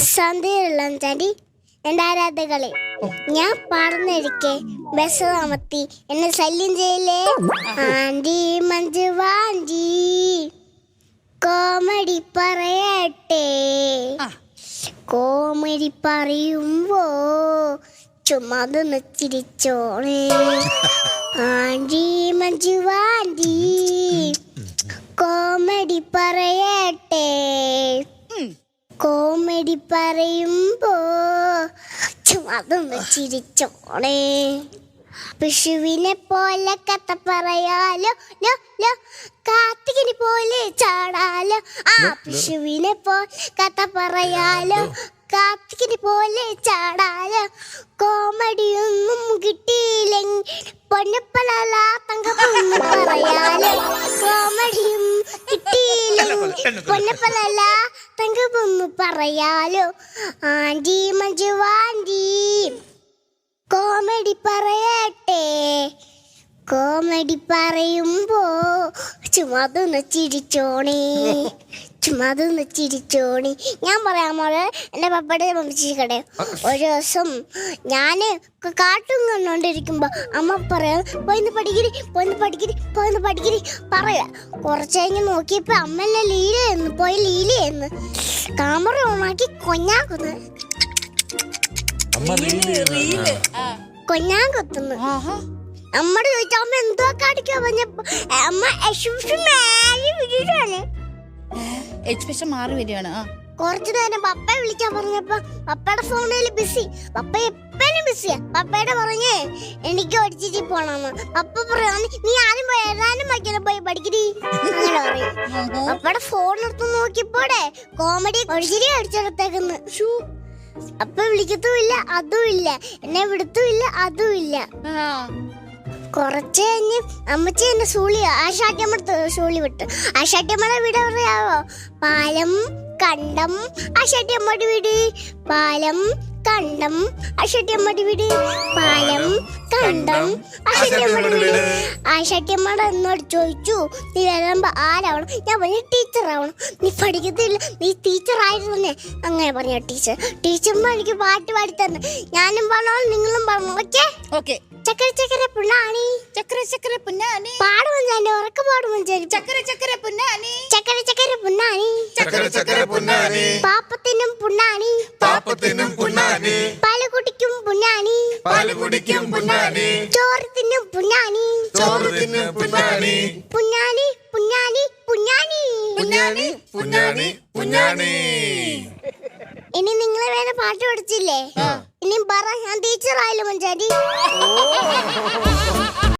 സന്ധ്യയുള്ള ചാണ്ടി എന്റെ ആരാധകളെ ഞാൻ പാടുന്നിരിക്കെ ബസ് അമർത്തി എന്നെ ശല്യം ചെയ്യില്ലേ ആന്റി മഞ്ജു വാഞ്ചി കോമഡി പറയട്ടെ. കോമഡി പറയുമ്പോ ചുമതൊന്ന് ചിരിച്ചോണേ ആന്റി മഞ്ജു വാഞ്ചി കോമഡി പറയട്ടെ. കോമഡി പറയുമ്പോ ചുമതൊന്ന് ചിരിച്ചോണേ പിഷുവിനെ പോലെ കഥ പറയാലോ ലോ ലോ. കാർത്തികിനെ പോലെ ചാടാലോ. ആ പിഷുവിനെ പോലെ കഥ പറയാലോ. കാർത്തികിനെ പോലെ ചാടാലോ. കോമഡിയൊന്നും കിട്ടിയില്ലെങ്കിൽ പൊന്നപ്പലല്ല കിട്ടിയില്ലെങ്കിൽ പൊന്നപ്പലല്ല തങ്കപ്പൊന്ന് പറയാലോ. ആന്റി മഞ്ജു ആന്റി കോമഡി പറയട്ടെ. കോമഡി പറയുമ്പോ ചുമതൊന്ന് ചിരിച്ചോണേ. ചുമതൊന്ന് ചിരിച്ചോണി. ഞാൻ പറയാൻ പോലെ എന്റെ പപ്പയുടെ മമ്മിച്ചിക്കടെ ഒരു ദിവസം ഞാൻ കാട്ടും കണ്ടോണ്ടിരിക്കുമ്പോ അമ്മ പറയാ പോയിന്ന് പഠിക്കരി പോയിന്ന് പഠിക്കരി പോയിന്ന് പഠിക്കരി പറയാ കുറച്ച് കഴിഞ്ഞ് നോക്കിയപ്പോ അമ്മ എന്നെ ലീലയെന്ന് പോയി ലീലയെന്ന്. കാമറ ഓണാക്കി റീൽ ആ. കൊഞ്ഞാൻ കൊത്തുന്നു അമ്മ ചോദിച്ചാൽ ചോദിച്ചു അമ്മ എന്തോ കാണിക്കാ? പറഞ്ഞപ്പോ അമ്മ മേലെ വിളിച്ചാണ് എക്സ്പ്രഷൻ മാറി വരികയാണ്. ആ. കുറച്ചു നേരം പപ്പയെ വിളിക്കാൻ പറഞ്ഞപ്പോ പപ്പയുടെ ഫോണിൽ ബിസി പപ്പ എപ്പോഴും ബിസിയാ പപ്പയുടെ പറഞ്ഞേ എനിക്ക് ഒടിച്ചിട്ട് പോണെന്ന്. പപ്പ പറയാന്ന് നീ ആരും പോയി ഏതാനും വയ്ക്കണം പോയി പഠിക്കടി. അങ്ങനെ പറയും. പപ്പയുടെ ഫോൺ എടുത്ത് നോക്കിയപ്പോടെ കോമഡി ഒഴിച്ചിരി അടിച്ചെടുത്തേക്കുന്ന്. അപ്പ വിളിക്കത്തുമില്ല അതുമില്ല. എന്നെ വിടത്തുമില്ല അതുമില്ല. കുറച്ച് കഴിഞ്ഞ് അമ്മച്ചി എന്നെ സൂളി ആശാട്ടിയമ്മ സൂളി വിട്ടു. ആശാട്ടിയമ്മയുടെ വീട് പറയാവോ പാലം കണ്ടം ആശാട്ടിയമ്മയുടെ വീട്. പാലം കണ്ടം ആശാട്ടിയമ്മയുടെ വീട്. പാലം കണ്ടം. ആശാട്ടിയമ്മയുടെ എന്നോട് ചോദിച്ചു നീ വരുമ്പോ ആരാവണം? ഞാൻ പറഞ്ഞു ടീച്ചർ ആവണം. നീ പഠിക്കത്തില്ല. നീ ടീച്ചർ ആയിരുന്നേ. അങ്ങനെ പറഞ്ഞു ടീച്ചർ ടീച്ചർമാർ എനിക്ക് പാട്ട് പാടി തന്നെ. ഞാനും പറഞ്ഞോ നിങ്ങളും പറഞ്ഞു ഓക്കേ? ഓക്കെ. ചക്കര ചക്കര പുണ്ണാണി. ചക്കര ചക്കര പുണ്ണാണി. പാടും ഞാൻ ഉറക്ക പാടും ചക്കര ചക്കര പുണ്ണാണി. ചക്കര ചക്കര പുണ്ണാണി. ചക്കര ചക്കര പുണ്ണാണി. പാപ്പത്തിനും പുണ്ണാണി. പാപ്പത്തിനും പുണ്ണാണി. പാൽ കുടിക്കും പുന്നാനി ചോറത്തിനും പുണ്ണാണി ചോറ് തിന്നും പുന്നാനി പുണ്ണാനി പുണ്ണാനി പുണ്ണാനി പുന്നാനി പുന്നാനി പുന്നാനി ഇനി നിങ്ങളെ വേറെ പാട്ട് പഠിച്ചില്ലേ? ഇനി പറ ഞാൻ ടീച്ചർ ആയാലും മഞ്ചാരി